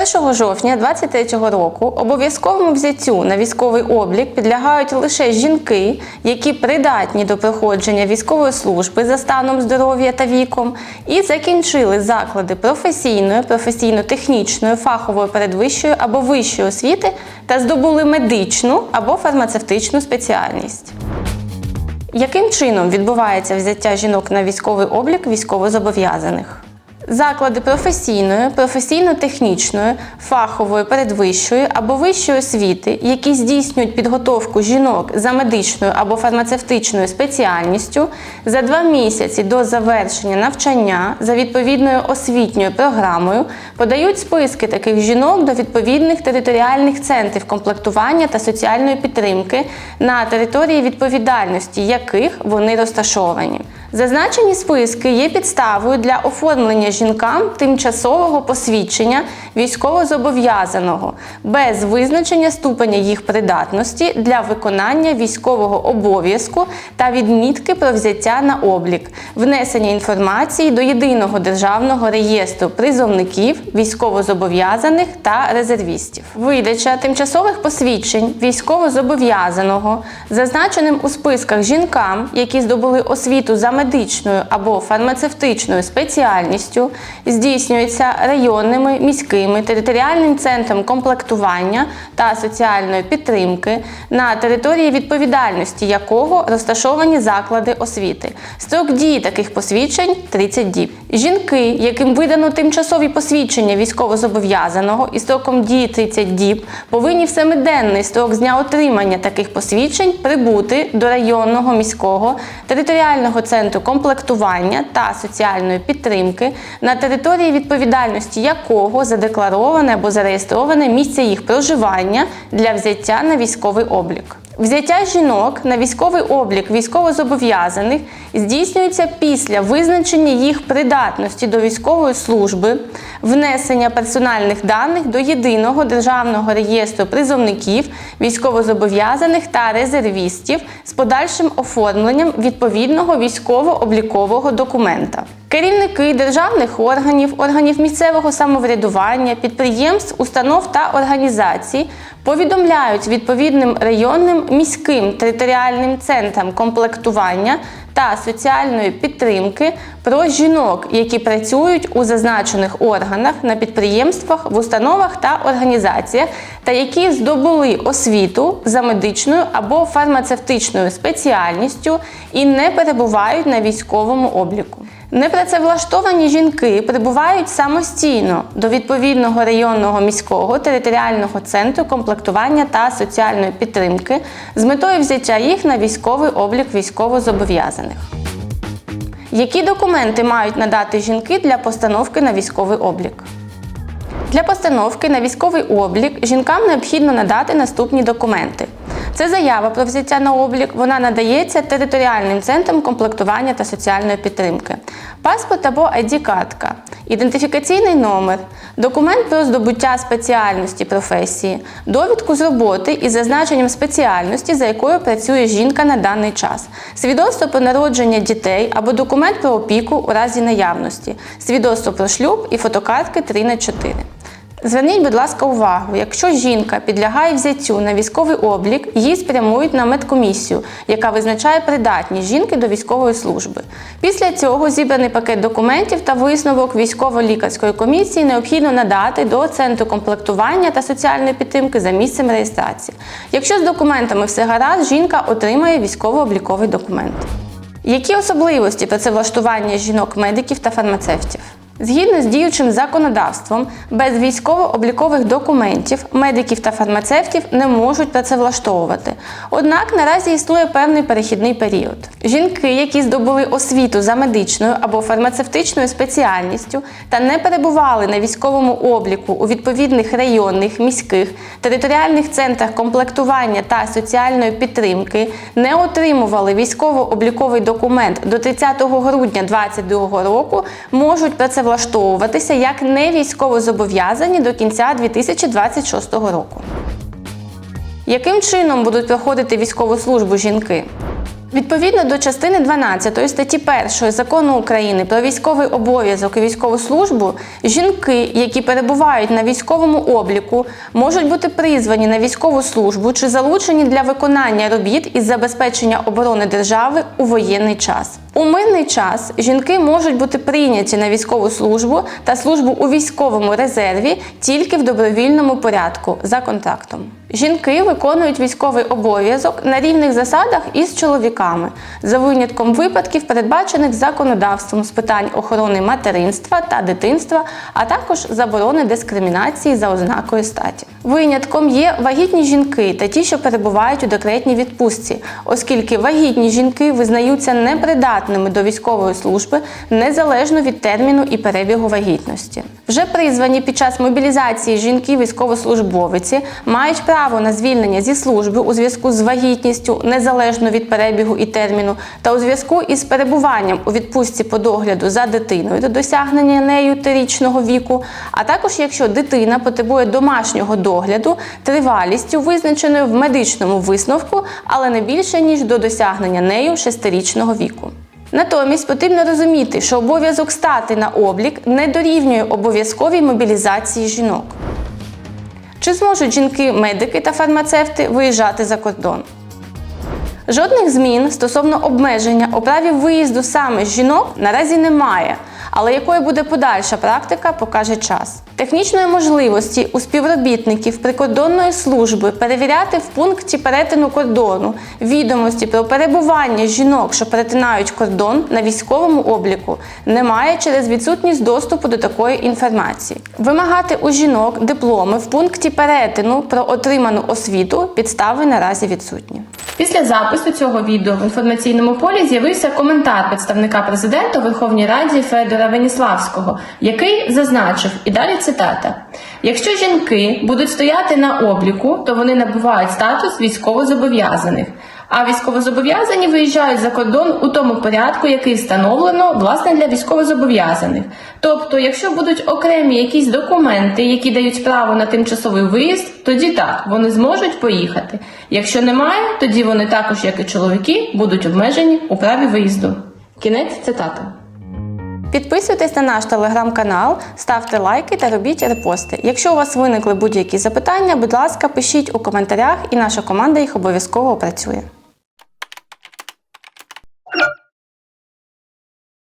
1 жовтня 2023 року обов'язковому взяттю на військовий облік підлягають лише жінки, які придатні до проходження військової служби за станом здоров'я та віком, і закінчили заклади професійної, професійно-технічної, фахової передвищої або вищої освіти та здобули медичну або фармацевтичну спеціальність. Яким чином відбувається взяття жінок на військовий облік військовозобов'язаних? Заклади професійної, професійно-технічної, фахової, передвищої або вищої освіти, які здійснюють підготовку жінок за медичною або фармацевтичною спеціальністю за два місяці до завершення навчання за відповідною освітньою програмою, подають списки таких жінок до відповідних територіальних центрів комплектування та соціальної підтримки на території відповідальності яких вони розташовані. Зазначені списки є підставою для оформлення жінкам тимчасового посвідчення військовозобов'язаного без визначення ступеня їх придатності для виконання військового обов'язку та відмітки про взяття на облік, внесення інформації до єдиного державного реєстру призовників, військовозобов'язаних та резервістів. Видача тимчасових посвідчень військовозобов'язаного зазначеним у списках жінкам, які здобули освіту за медичною або фармацевтичною спеціальністю, здійснюється районними, міськими, територіальним центром комплектування та соціальної підтримки, на території відповідальності якого розташовані заклади освіти. Строк дії таких посвідчень 30 діб. Жінки, яким видано тимчасові посвідчення військовозобов'язаного і строком дії 30 діб, повинні в семиденний строк з дня отримання таких посвідчень прибути до районного міського територіального центру комплектування та соціальної підтримки, на території відповідальності якого задеклароване або зареєстроване місце їх проживання для взяття на військовий облік. Взяття жінок на військовий облік військовозобов'язаних здійснюється після визначення їх придатності до військової служби, внесення персональних даних до єдиного державного реєстру призовників, військовозобов'язаних та резервістів з подальшим оформленням відповідного військово-облікового документа. Керівники державних органів, органів місцевого самоврядування, підприємств, установ та організацій повідомляють відповідним районним міським територіальним центрам комплектування та соціальної підтримки про жінок, які працюють у зазначених органах на підприємствах, в установах та організаціях, та які здобули освіту за медичною або фармацевтичною спеціальністю і не перебувають на військовому обліку. Непрацевлаштовані жінки прибувають самостійно до відповідного районного міського територіального центру комплектування та соціальної підтримки з метою взяття їх на військовий облік військовозобов'язаних. Які документи мають надати жінки для постановки на військовий облік? Для постановки на військовий облік жінкам необхідно надати наступні документи. Це заява про взяття на облік. Вона надається територіальним центром комплектування та соціальної підтримки. Паспорт або ID-картка, ідентифікаційний номер, документ про здобуття спеціальності професії, довідку з роботи із зазначенням спеціальності, за якою працює жінка на даний час, свідоцтво про народження дітей або документ про опіку у разі наявності, свідоцтво про шлюб і фотокартки 3 на 4. Зверніть, будь ласка, увагу, якщо жінка підлягає взяттю на військовий облік, її спрямують на медкомісію, яка визначає придатність жінки до військової служби. Після цього зібраний пакет документів та висновок військово-лікарської комісії необхідно надати до центру комплектування та соціальної підтримки за місцем реєстрації. Якщо з документами все гаразд, жінка отримає військово-обліковий документ. Які особливості працевлаштування жінок-медиків та фармацевтів? Згідно з діючим законодавством, без військово-облікових документів медиків та фармацевтів не можуть працевлаштовувати. Однак наразі існує певний перехідний період. Жінки, які здобули освіту за медичною або фармацевтичною спеціальністю та не перебували на військовому обліку у відповідних районних, міських, територіальних центрах комплектування та соціальної підтримки, не отримували військово-обліковий документ до 30 грудня 2022 року, можуть працевлаштовувати влаштовуватися як не військовозобов'язані до кінця 2026 року. Яким чином будуть проходити військову службу жінки? Відповідно до частини 12 статті 1 закону України про військовий обов'язок і військову службу, жінки, які перебувають на військовому обліку, можуть бути призвані на військову службу чи залучені для виконання робіт із забезпечення оборони держави у воєнний час. У мирний час жінки можуть бути прийняті на військову службу та службу у військовому резерві тільки в добровільному порядку за контрактом. Жінки виконують військовий обов'язок на рівних засадах із чоловіками, за винятком випадків, передбачених законодавством з питань охорони материнства та дитинства, а також заборони дискримінації за ознакою статі. Винятком є вагітні жінки та ті, що перебувають у декретній відпустці, оскільки вагітні жінки визнаються непридатними до військової служби незалежно від терміну і перебігу вагітності. Вже призвані під час мобілізації жінки військовослужбовиці мають право на звільнення зі служби у зв'язку з вагітністю незалежно від перебігу і терміну, та у зв'язку із перебуванням у відпустці по догляду за дитиною до досягнення нею трирічного віку, а також якщо дитина потребує домашнього догляду тривалістю, визначеною в медичному висновку, але не більше ніж до досягнення нею шестирічного віку. Натомість потрібно розуміти, що обов'язок стати на облік не дорівнює обов'язковій мобілізації жінок. Чи зможуть жінки-медики та фармацевти виїжджати за кордон? Жодних змін стосовно обмеження у праві виїзду саме жінок наразі немає. Але якою буде подальша практика, покаже час. Технічної можливості у співробітників прикордонної служби перевіряти в пункті перетину кордону відомості про перебування жінок, що перетинають кордон на військовому обліку, немає через відсутність доступу до такої інформації. Вимагати у жінок дипломи в пункті перетину про отриману освіту підстави наразі відсутні. Після запису цього відео в інформаційному полі з'явився коментар представника президента Верховній Раді Федора Веніславського, який зазначив, і далі цитата: якщо жінки будуть стояти на обліку, то вони набувають статус військовозобов'язаних. А військовозобов'язані виїжджають за кордон у тому порядку, який встановлено власне для військовозобов'язаних. Тобто, якщо будуть окремі якісь документи, які дають право на тимчасовий виїзд, тоді так вони зможуть поїхати. Якщо немає, тоді вони також, як і чоловіки, будуть обмежені у праві виїзду. Кінець цитати. Підписуйтесь на наш телеграм-канал, ставте лайки та робіть репости. Якщо у вас виникли будь-які запитання, будь ласка, пишіть у коментарях, і наша команда їх обов'язково опрацює.